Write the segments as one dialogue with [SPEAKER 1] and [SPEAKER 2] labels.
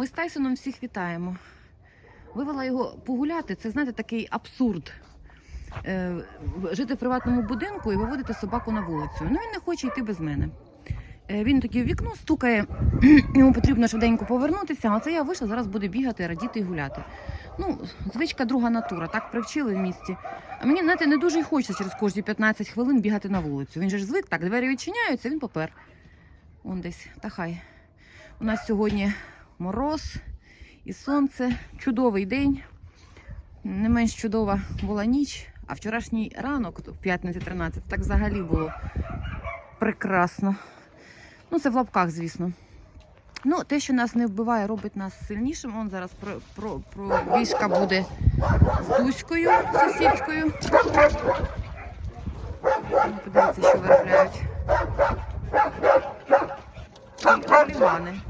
[SPEAKER 1] Ми з Тайсоном всіх вітаємо. Вивела його погуляти. Це, знаєте, такий абсурд. Е, жити в приватному будинку і виводити собаку на вулицю. Ну він не хоче йти без мене. Е, він тоді в вікно стукає, йому потрібно швиденько повернутися, а це я вийшла, зараз буде бігати, радіти і гуляти. Ну, звичка друга натура, так привчили в місті. А мені, знаєте, не дуже й хочеться через кожні 15 хвилин бігати на вулицю. Він же ж звик, так, двері відчиняються, він попер. Он десь, та хай. У нас сьогодні мороз і сонце. Чудовий день. Не менш чудова була ніч, а вчорашній ранок, в п'ятниці 13, так взагалі було прекрасно. Ну, це в лапках, звісно. Ну, те, що нас не вбиває, робить нас сильнішим. Он зараз про, про, пробіжка буде з Дуською сусідкою. Подивіться, що виробляють.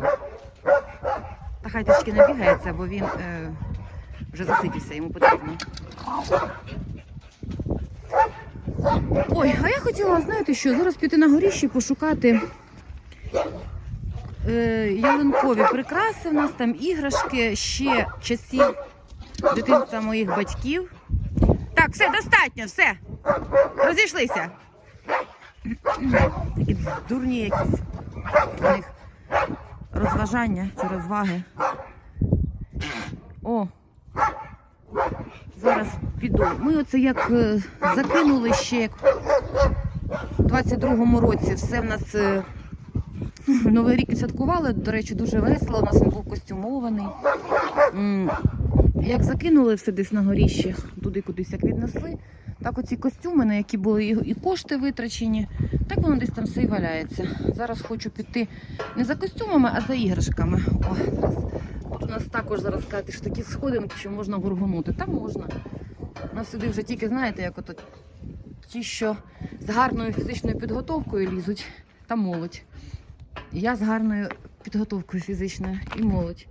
[SPEAKER 1] І. Та хай трішки не бігається, бо він е, вже засидівся, йому потрібно. Ой, а я хотіла, знаєте що, зараз піти на горіще пошукати е, ялинкові прикраси. У нас там іграшки ще часів дитинства моїх батьків. Так, все, достатньо, все. Розійшлися. Такі дурні якісь у них розважання чи розваги. О, зараз піду. Ми оце як е, закинули ще як у 22-му році. Все в нас е, Новий рік святкували. До речі, дуже весело. У нас він був костюмований. Як закинули все десь на горіще, туди кудись як віднесли. Так оці костюми, на які були і кошти витрачені, так воно десь там все і валяється. Зараз хочу піти не за костюмами, а за іграшками. О, зараз. У нас також зараз сказати, що такі сходинки, що можна горгонути. Там можна. У нас сюди вже тільки, знаєте, як ото ті, що з гарною фізичною підготовкою лізуть, та молодь. Я з гарною підготовкою фізичною і молодь.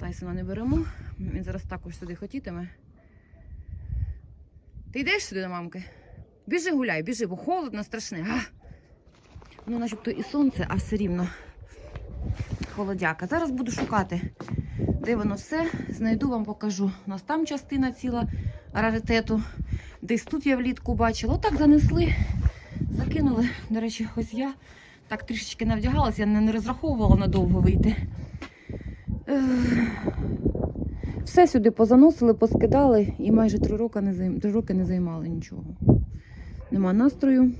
[SPEAKER 1] Тайсона не беремо. Він зараз також сюди хотітиме. Ти йдеш сюди до мамки? Біжи гуляй, біжи, бо холодно, страшне. А? Ну, начебто і сонце, а все рівно холодяка. Зараз буду шукати, де воно все. Знайду вам покажу. У нас там частина ціла раритету. Десь тут я влітку бачила. Отак занесли, закинули. До речі, ось я так трішечки навдягалася, я не розраховувала надовго вийти. Все сюди позаносили, поскидали і майже три роки не, займ... три роки не займали нічого. Нема настрою.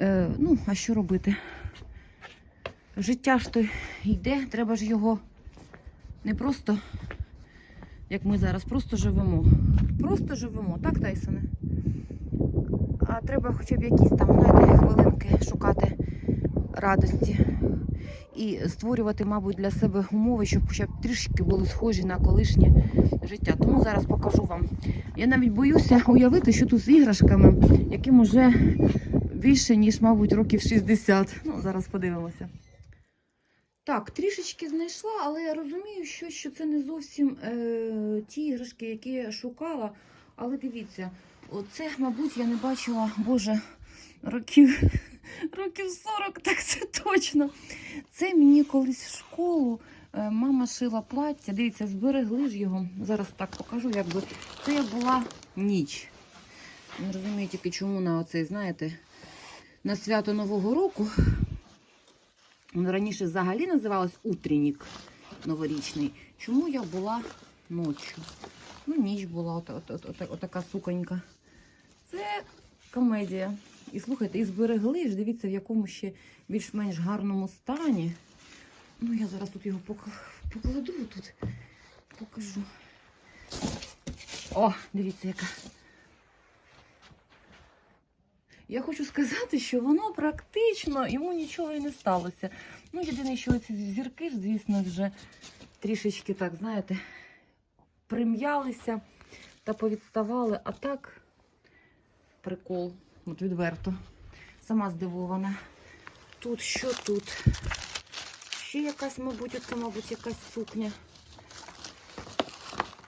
[SPEAKER 1] Е, ну, а що робити? Життя ж то йде, треба ж його не просто, як ми зараз, просто живемо. Просто живемо, так, Тайсоне? А треба хоча б якісь там, знаєте, хвилинки шукати радості і створювати, мабуть, для себе умови, щоб хоча б трішки були схожі на колишнє життя. Тому зараз покажу вам. Я навіть боюся уявити, що тут з іграшками, яким уже більше, ніж, мабуть, років 60. Ну, зараз подивимося. Так, трішечки знайшла, але я розумію, що, що це не зовсім е, ті іграшки, які я шукала. Але дивіться, оце, мабуть, я не бачила, боже, років, років 40, так це точно. Це мені колись в школу е, мама шила плаття. Дивіться, зберегли ж його. Зараз так покажу, якби це була ніч. Не розумію тільки, чому на оцей, знаєте, на свято Нового року. Воно раніше взагалі називалось утреннік новорічний. Чому я була ночі? Ну, ніч була, от, от, от, от, отака суконька. Це комедія. І слухайте, і зберегли ж, дивіться, в якому ще більш-менш гарному стані. Ну, я зараз тут його покладу, тут покажу. О, дивіться, яка. Я хочу сказати, що воно практично йому нічого і не сталося. Ну, єдине, що ці зірки, звісно, вже трішечки так, знаєте, прим'ялися та повідставали, а так прикол, от відверто. Сама здивована. Тут що тут? Ще якась, мабуть, оце, мабуть, якась сукня.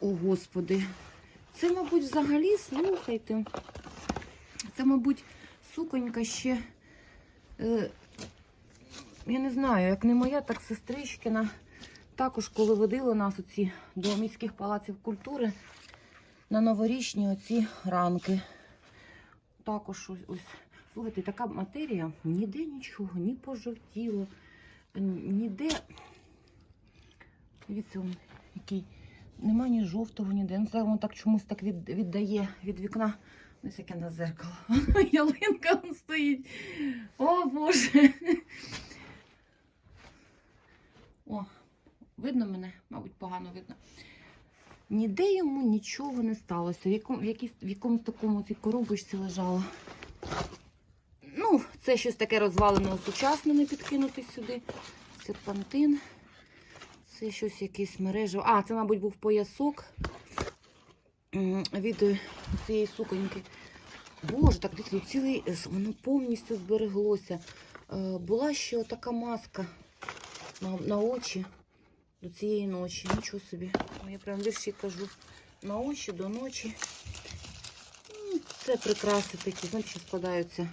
[SPEAKER 1] О, Господи. Це, мабуть, взагалі, слухайте. Це, мабуть, суконька ще. Е, я не знаю, як не моя, так сестричкина. також, коли водили нас оці до міських палаців культури на новорічні оці ранки. Також ось, ось. Слухайте, така матерія, ніде нічого, ні пожовтіло, ніде. Дивіться, який. Нема ні жовтого, ніде. Ну, це воно так чомусь так від, віддає від вікна. Ось яке на зеркало. Ялинка вон стоїть. О, Боже. О, видно мене? Мабуть, погано видно. Ніде йому нічого не сталося. В, якому, в, якійсь, в якомусь такому цій коробочці лежало. Ну, це щось таке розвалене осучаснене підкинути сюди. Серпантин. Це щось якесь мережево. А, це, мабуть, був поясок від е, цієї суконьки. Боже, так дивіться, цілий, е, воно повністю збереглося. Е, була ще така маска на, на очі до цієї ночі. Нічого собі. Ну, Я прям вірші кажу. На очі до ночі. Це прикраси такі, знаєте, що складаються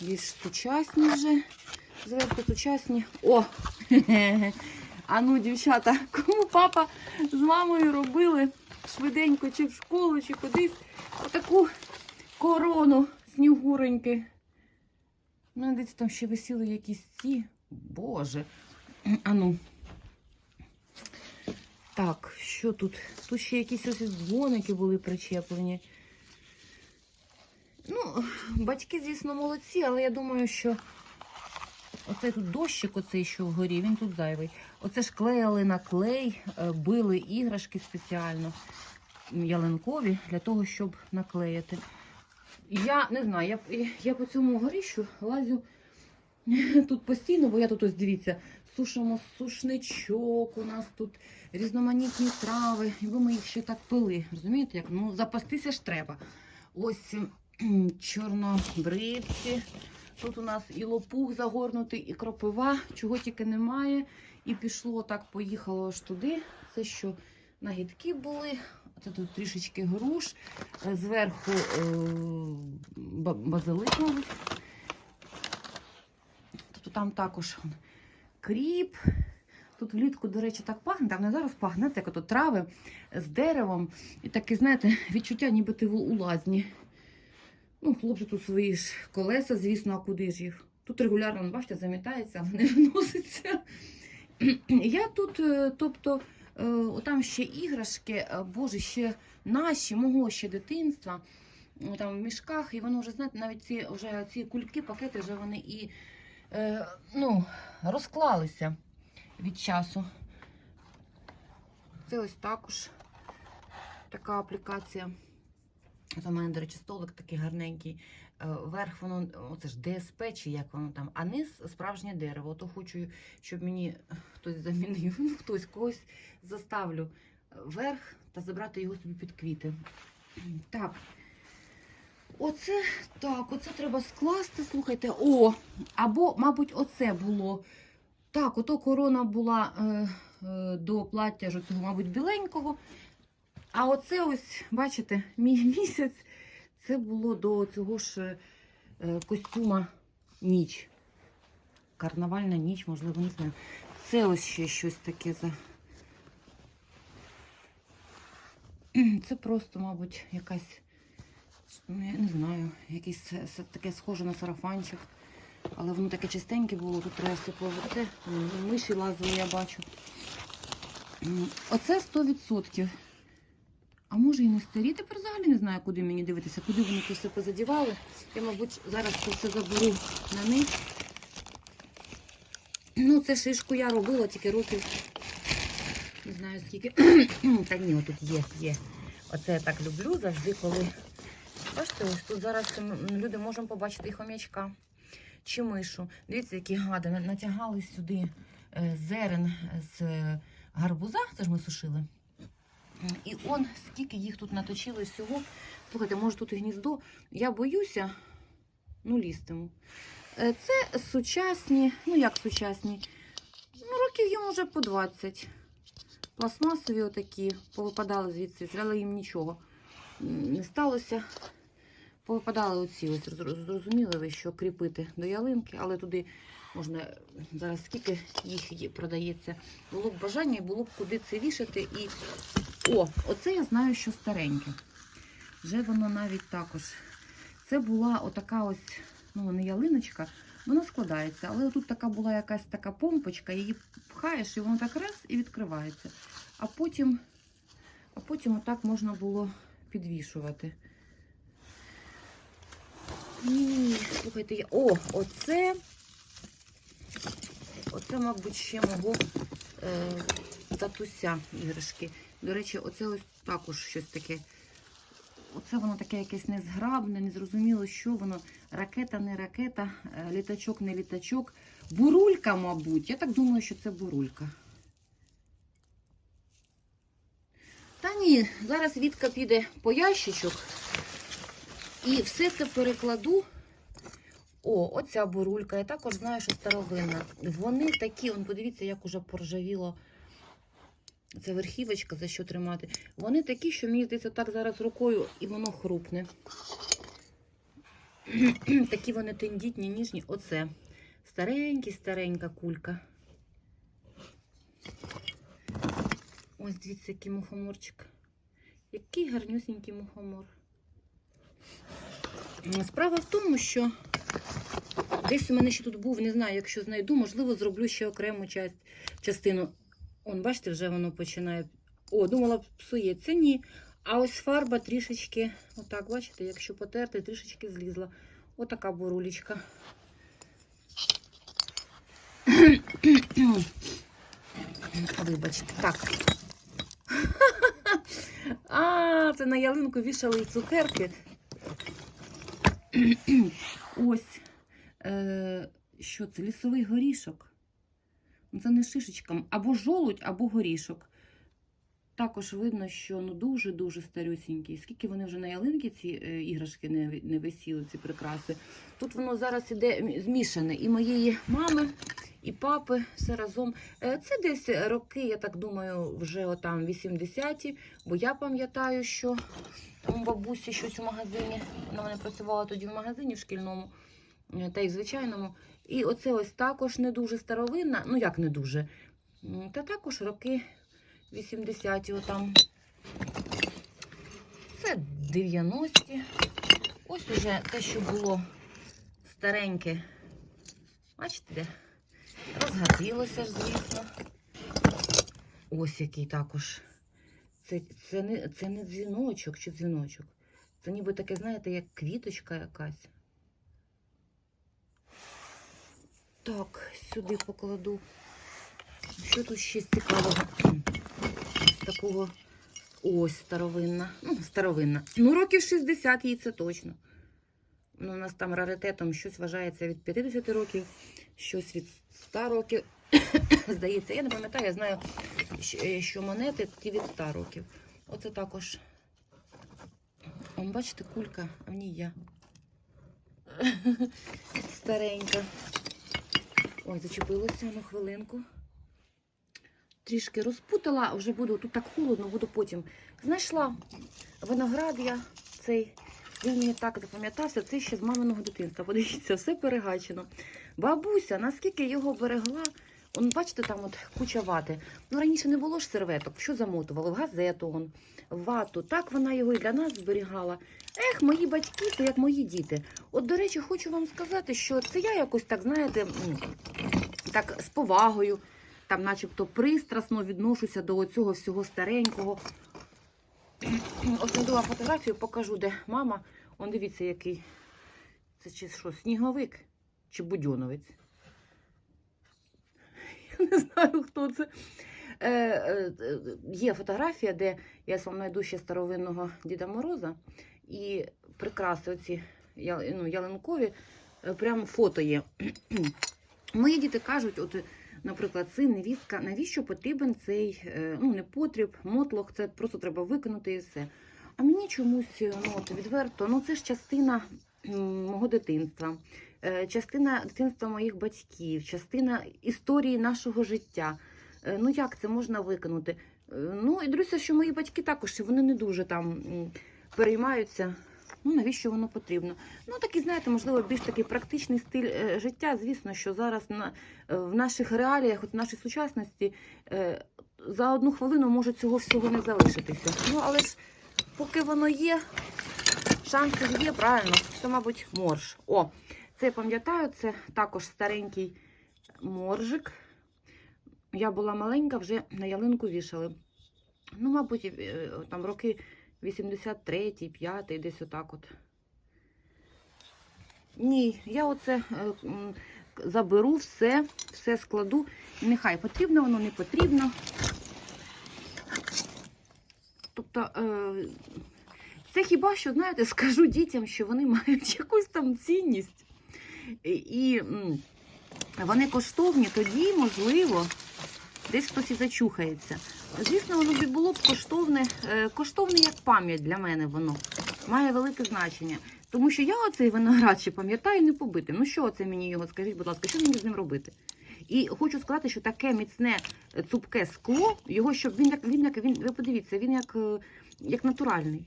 [SPEAKER 1] більш сучасні вже. Зверху сучасні. О! А ну, дівчата, кому папа з мамою робили швиденько, чи в школу, чи кудись отаку корону снігуреньки. Ну, десь там ще висіли якісь ці. Боже. А ну. Так, що тут? Тут ще якісь ось дзвоники були причеплені. Ну, батьки, звісно, молодці, але я думаю, що оцей тут дощик, оцей, що вгорі, він тут зайвий. Оце ж клеїли на клей, е, били іграшки спеціально ялинкові для того, щоб наклеїти. Я не знаю, я, я по цьому горіщу лазю тут постійно, бо я тут ось дивіться, сушимо сушничок, у нас тут різноманітні трави, і ми їх ще так пили. Розумієте, як? Ну, запастися ж треба. Ось чорнобривці. Тут у нас і лопух загорнутий, і кропива, чого тільки немає. І пішло так, поїхало аж туди. Це що нагідки були. Це тут трішечки груш, е, зверху е, ба- базилик. Тобто там також кріп. Тут влітку, до речі, так пахне, там не зараз пахне, знаєте, як ото трави з деревом. І таке, знаєте, відчуття, ніби ти у лазні. Ну, хлопці тут свої ж колеса, звісно, а куди ж їх? Тут регулярно, ну, бачите, замітається, не виноситься. Я тут, е, тобто, е, там ще іграшки, е, боже, ще наші, мого ще дитинства, там в мішках, і воно вже, знаєте, навіть ці, вже ці кульки, пакети, вже вони і е, ну, розклалися від часу. Це ось також така аплікація. От у мене, до речі, столик такий гарненький. Е, Верх воно, оце ж ДСП, чи як воно там, а низ справжнє дерево. То хочу, щоб мені хтось замінив, ну хтось когось заставлю верх та забрати його собі під квіти. Так. Оце так, оце треба скласти. Слухайте. О! Або, мабуть, оце було. Так, ото корона була е, е, до плаття ж цього, мабуть, біленького. А оце ось, бачите, мій місяць, це було до цього ж е, костюма ніч. Карнавальна ніч, можливо, не знаю. Це ось ще щось таке за. Це просто, мабуть, якась, ну, я не знаю, с- таке схоже на сарафанчик. Але воно таке чистеньке було, тут треба все повити. Миші лазили, я бачу. Оце 100%. А може і не старі. Тепер взагалі не знаю, куди мені дивитися, куди вони це все позадівали. Я, мабуть, зараз це все заберу на них. Ну, це шишку я робила тільки років. Не знаю скільки. Та ні, отут є, є. Оце я так люблю завжди, коли. Бачите, ось тут зараз люди можемо побачити і хомячка чи мишу. Дивіться, які гади. Натягали сюди е, зерен з е, гарбуза, це ж ми сушили. І он, скільки їх тут наточили всього. Слухайте, може тут і гніздо. Я боюся, ну лістиму. Е, Це сучасні, ну як сучасні? Ну, років їм вже по 20. Пластмасові отакі, повипадали звідси, але їм нічого не сталося. Повипадали оці, ось зрозуміли ви, що кріпити до ялинки, але туди Можна зараз скільки їх продається. Було б бажання і було б куди це вішати. І о, оце я знаю, що стареньке. Вже воно навіть також. Це була отака ось, ну не ялиночка, вона складається, але тут така була якась така помпочка, її пхаєш, і воно так раз і відкривається. А потім, а потім отак можна було підвішувати. Ні, слухайте, я. О, оце. Оце, мабуть, ще мого е, татуся іграшки. До речі, оце ось також щось таке. Оце воно таке якесь незграбне, незрозуміло, що воно. Ракета, не ракета, е, літачок, не літачок. Бурулька, мабуть. Я так думаю, що це бурулька. Та ні, зараз Вітка піде по ящичок. І все це перекладу. О, оця бурулька. Я також знаю, що старовинна. Вони такі, он, подивіться, як уже поржавіло. Це верхівочка, за що тримати. Вони такі, що мені здається, так зараз рукою і воно хрупне. такі вони тендітні, ніжні. Оце. Старенький, старенька кулька. Ось дивіться, який мухоморчик. Який гарнюсінький мухомор. Справа в тому, що десь у мене ще тут був, не знаю, якщо знайду, можливо, зроблю ще окрему часть, частину. Он, бачите, вже воно починає. О, думала, псується. Ні. А ось фарба трішечки, отак, бачите, якщо потерти, трішечки злізла. Отака бурулечка. Вибачте, так. А, це на ялинку вішали цукерки. Ось. Е, що це? Лісовий горішок. Ну, Це не шишечка, або жолудь, або горішок. Також видно, що ну дуже-дуже старюсінький. Скільки вони вже на ялинки ці е, іграшки не, не висіли, ці прикраси. Тут воно зараз іде змішане. І моєї мами, і папи все разом. Е, це десь роки, я так думаю, вже отам 80-ті, бо я пам'ятаю, що там бабусі щось у магазині. Вона мене працювала тоді в магазині в шкільному, е, та й в звичайному. І оце ось також не дуже старовинна, ну як не дуже. Та також роки 80-ті отам. Це 90-ті. Ось уже те, що було стареньке. Бачите, де? Розгадилося ж, звісно. Ось який також. Це, це, не, це не дзвіночок чи дзвіночок. Це ніби таке, знаєте, як квіточка якась. Так, сюди покладу. Що тут ще цікавого? З такого ось старовинна. Ну, старовинна. Ну, років 60 їй це точно. Ну, у нас там раритетом щось вважається від 50 років, щось від 100 років. Здається, я не пам'ятаю, я знаю, що монети ті від 100 років. Оце також. Он, бачите, кулька, а в ній я. Старенька. Ой, зачепилося на хвилинку. Трішки розпутала, вже буду тут так холодно, буду потім. Знайшла виноград я цей. Він мені так запам'ятався, це ще з маминого дитинства. Подивіться, все перегачено. Бабуся, наскільки його берегла, он, бачите, там от куча вати. Ну, раніше не було ж серветок, що замотували? В газету, он, в вату. Так вона його і для нас зберігала. Ех, мої батьки, це як мої діти. От, до речі, хочу вам сказати, що це я якось так, знаєте, так з повагою, там, начебто, пристрасно відношуся до цього всього старенького. Ось знайду вам фотографію, покажу, де мама. Он дивіться, який. Це чи що, сніговик чи будьоновець? Не знаю, хто це. Е, е, е, є фотографія, де я вам знайду ще старовинного Діда Мороза. І прикраси оці ну, ялинкові, е, прям фото є. Мої діти кажуть, от, наприклад, син, невістка, навіщо потрібен цей е, ну, не потріб, мотлох, це просто треба виконати і все. А мені чомусь ну, от, відверто, ну це ж частина мого дитинства, частина дитинства моїх батьків, частина історії нашого життя. Е, Ну як це можна виконати? Е, Ну і дивлюся, що мої батьки також вони не дуже там переймаються Ну, навіщо воно потрібно? Ну, такий, знаєте, можливо, більш такий практичний стиль е, життя. Звісно, що зараз на, е, в наших реаліях, от в нашій сучасності, е, за одну хвилину може цього всього не залишитися. Ну, але ж поки воно є, шанси є, правильно, це, мабуть, морж. О, це пам'ятаю, це також старенький моржик. Я була маленька, вже на ялинку вішали. Ну, мабуть, е, там роки 83-й, 5-й, десь отак от. Ні, я оце е, заберу все, все складу. Нехай потрібно воно, не потрібно. Тобто, е, це хіба що, знаєте, скажу дітям, що вони мають якусь там цінність. І, вони коштовні, тоді, можливо, десь хтось і зачухається. Звісно, воно було б коштовне, е, коштовне як пам'ять для мене воно. Має велике значення. Тому що я оцей виноград ще пам'ятаю не побитим. Ну що це мені його? Скажіть, будь ласка, що мені з ним робити? І хочу сказати, що таке міцне е, цупке скло, його щоб він як він як він. Ви подивіться, він як, е, як натуральний.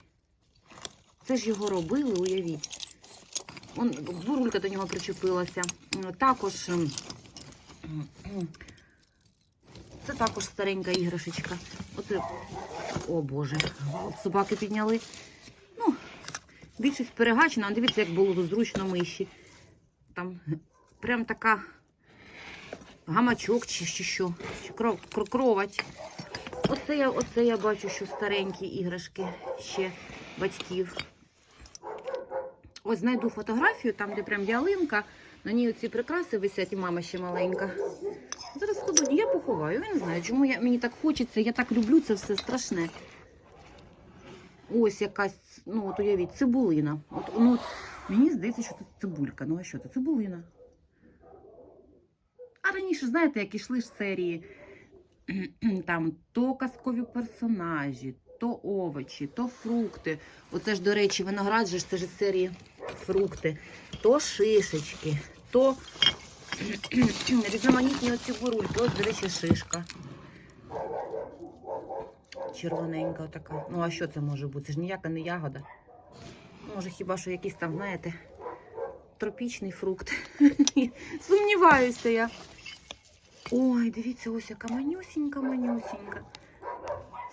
[SPEAKER 1] Це ж його робили, уявіть. Он бурулька до нього причепилася. Також ем, це також старенька іграшечка. Оце, о Боже, собаки підняли. Ну, більшість перегачена, а дивіться, як було зручно миші. Там прям така гамачок чи, що, кров, кровать. Оце я, оце я бачу, що старенькі іграшки ще батьків. Ось знайду фотографію, там, де прям ялинка, на ній оці прикраси висять, і мама ще маленька. Зараз ходу, я поховаю, я не знаю, чому я, мені так хочеться, я так люблю це все страшне. Ось якась, ну от уявіть, цибулина. От, ну, от, мені здається, що це цибулька. Ну а що це? Цибулина. А раніше, знаєте, як ішли ж серії, там то казкові персонажі, то овочі, то фрукти. Оце ж, до речі, виноград же це ж серії фрукти, то шишечки, то різноманітні оці бурульки. Ось, до шишка. Червоненька така. Ну, а що це може бути? Це ж ніяка не ягода. Може, хіба що якийсь там, знаєте, тропічний фрукт. Сумніваюся я. Ой, дивіться, ось яка манюсінька, манюсінька.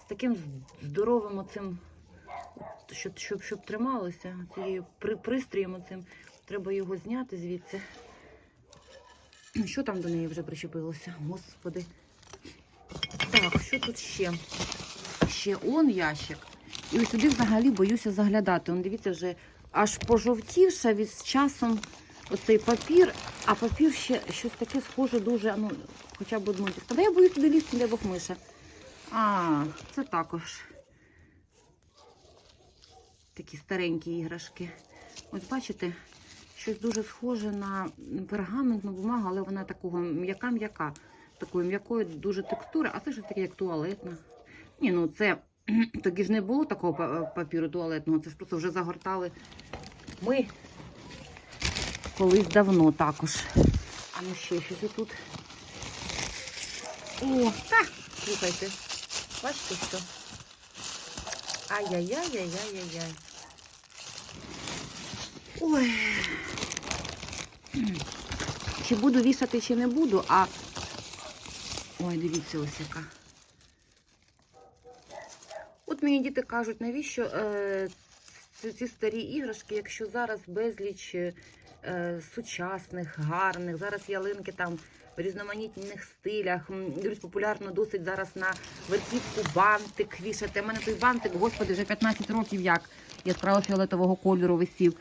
[SPEAKER 1] З таким здоровим оцим, щоб, щоб, щоб трималося цією при, пристроєм оцим. Треба його зняти звідси. Що там до неї вже причепилося? Господи. Так, що тут ще? Ще он ящик. І ось сюди взагалі боюся заглядати. Он дивіться, вже аж пожовтівша від часом оцей папір, а папір ще щось таке схоже дуже, ну, хоча б одну. Та я боюсь туди лізти, Бог миша. А, це також такі старенькі іграшки. Ось бачите, щось дуже схоже на пергаментну бумагу, але вона такого м'яка-м'яка, такої м'якої дуже текстури, а це щось таке, як туалетна. Ні, ну це тоді ж не було такого папіру туалетного, це ж просто вже загортали. Ми колись давно також. А ну ще щось тут. О, та, слухайте. Бачите що? Ай-яй-яй-яй-яй-яй-яй. Ой. Чи буду вішати, чи не буду, а. Ой, дивіться, ось яка. От мені діти кажуть, навіщо е, ці, старі іграшки, якщо зараз безліч е, сучасних, гарних, зараз ялинки там в різноманітних стилях. Дивлюсь, популярно досить зараз на верхівку бантик вішати. У мене той бантик, господи, вже 15 років як яскраво фіолетового кольору висів.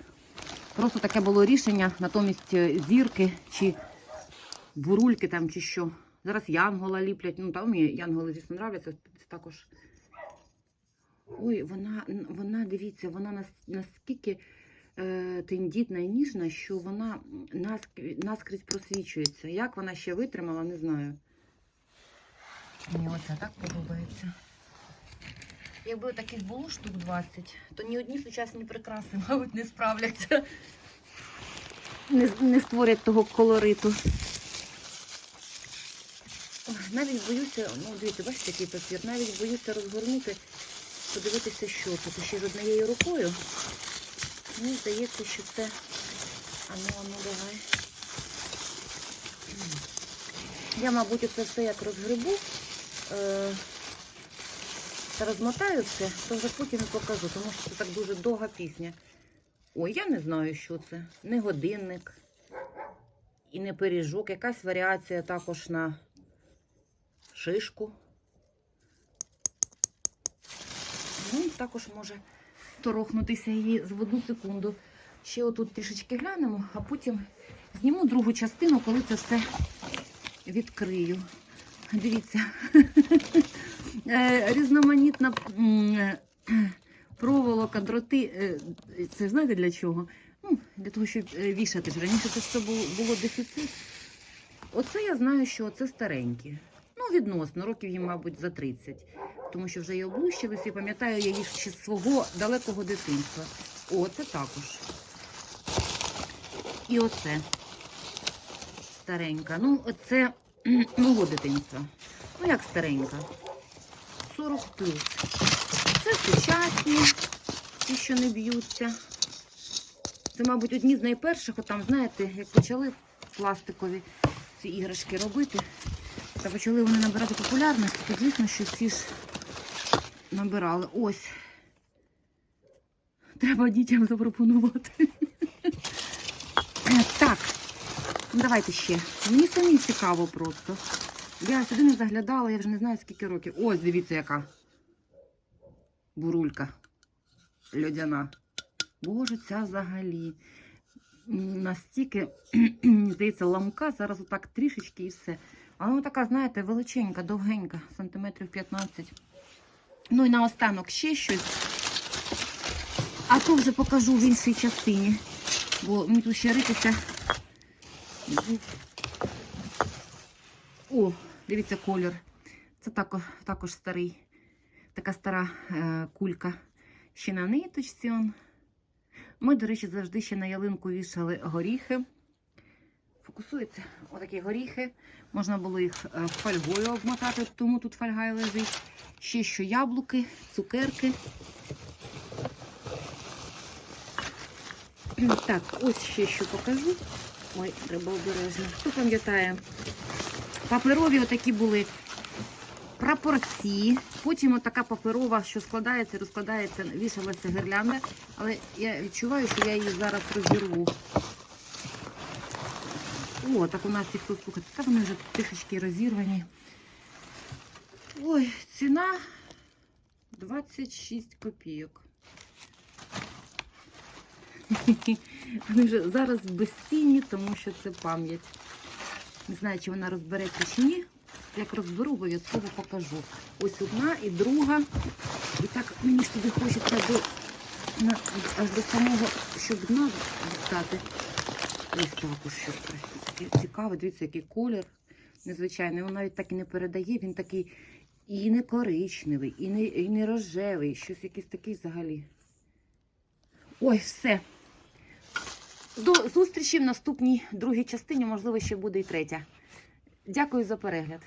[SPEAKER 1] Просто таке було рішення, натомість е, зірки чи бурульки там чи що. Зараз янгола ліплять. Ну, там мені янголи, звісно, нравляться. Це також. Ой, вона, вона дивіться, вона нас, наскільки е, тендітна і ніжна, що вона наскрізь просвічується. Як вона ще витримала, не знаю. Мені оце так подобається. Якби таких було штук 20, то ні одні сучасні прикраси, мабуть, не справляться. Не, не створять того колориту. Навіть боюся, ну дивіться, бачите, який папір, навіть боюся розгорнути, подивитися, що тут ще з однією рукою. Мені здається, що це. Ану, ану, давай. Я, мабуть, оце все як розгребу. Та розмотаю все, то вже потім покажу, тому що це так дуже довга пісня. Ой, я не знаю, що це. Не годинник і не пиріжок. Якась варіація також на шишку. Ну, також може торохнутися її з одну секунду. Ще отут трішечки глянемо, а потім зніму другу частину, коли це все відкрию. Дивіться, різноманітна е, проволока, дроти. е, Це знаєте для чого? Ну, для того, щоб е, вішати ж. Раніше це все було, дефіцит. Оце я знаю, що це старенькі. Ну, відносно, років їм, мабуть, за 30. Тому що вже і облущилися, і пам'ятаю я їх ще з свого далекого дитинства. О, це також. І оце старенька. Ну, це мого дитинства. Ну, як старенька? 40 плюс. Це сучасні, ті, що не б'ються. Це, мабуть, одні з найперших, отам, знаєте, як почали пластикові ці іграшки робити, та почали вони набирати популярність, то звісно, що всі ж набирали. Ось. Треба дітям запропонувати. Так, ну давайте ще. Мені самі цікаво просто. Я сюди не заглядала, я вже не знаю скільки років. Ось, дивіться, яка бурулька льодяна. Боже, ця взагалі настільки, мені здається, ламка. Зараз отак трішечки і все. А вона така, знаєте, величенька, довгенька, сантиметрів 15. Ну і наостанок ще щось. А то вже покажу в іншій частині. Бо мені тут ще ритися. О, дивіться колір. Це також, також старий. Така стара е, кулька. Ще на ниточці. Он. Ми, до речі, завжди ще на ялинку вішали горіхи. Фокусується. Отакі горіхи. Можна було їх е, фольгою обмотати, тому тут фольга і лежить. Ще що яблуки, цукерки. Так, ось ще що покажу. Ой, треба обережно. Хто пам'ятає? Паперові отакі були прапорці. Потім отака паперова, що складається, розкладається, вішалася гірлянда. Але я відчуваю, що я її зараз розірву. О, так у нас їх тут, слухайте, так вони вже трішечки розірвані. Ой, ціна 26 копійок. Вони вже зараз безцінні, тому що це пам'ять. Не знаю, чи вона розбереться чи ні. Як розберу, обов'язково покажу. Ось одна і друга. І так мені ж туди хочеться до, на, аж до самого, щоб дна дістати. Ось також щось. Цікаве, дивіться, який колір незвичайний. Він навіть так і не передає. Він такий і не коричневий, і не, і не рожевий. Щось якийсь такий взагалі. Ой, все. До зустрічі в наступній другій частині, можливо, ще буде і третя. Дякую за перегляд.